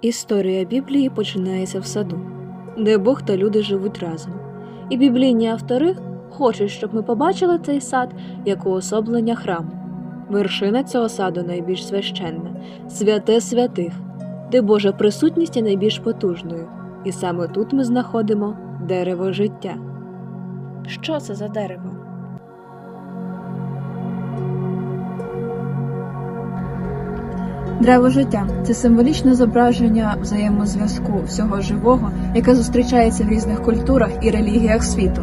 Історія Біблії починається в саду, де Бог та люди живуть разом. І біблійні автори хочуть, щоб ми побачили цей сад як уособлення храму. Вершина цього саду найбільш священна, святе святих, де Божа присутність є найбільш потужною. І саме тут ми знаходимо дерево життя. Що це за дерево? Древо життя це символічне зображення взаємозв'язку всього живого, яке зустрічається в різних культурах і релігіях світу.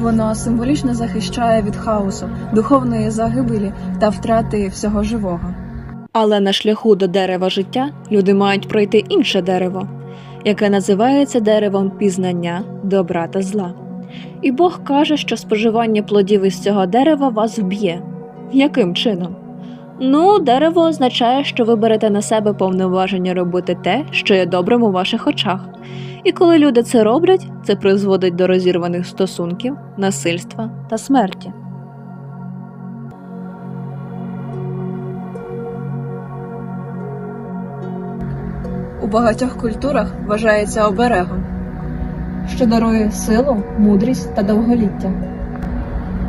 Воно символічно захищає від хаосу, духовної загибелі та втрати всього живого. Але на шляху до дерева життя люди мають пройти інше дерево, яке називається деревом пізнання добра та зла. І Бог каже, що споживання плодів із цього дерева вас вб'є. Яким чином? Ну, дерево означає, що ви берете на себе повноваження робити те, що є добрим у ваших очах. І коли люди це роблять, це призводить до розірваних стосунків, насильства та смерті. У багатьох культурах вважається оберегом, що дарує силу, мудрість та довголіття,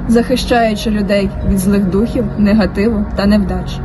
захищаючи людей від злих духів, негативу та невдач.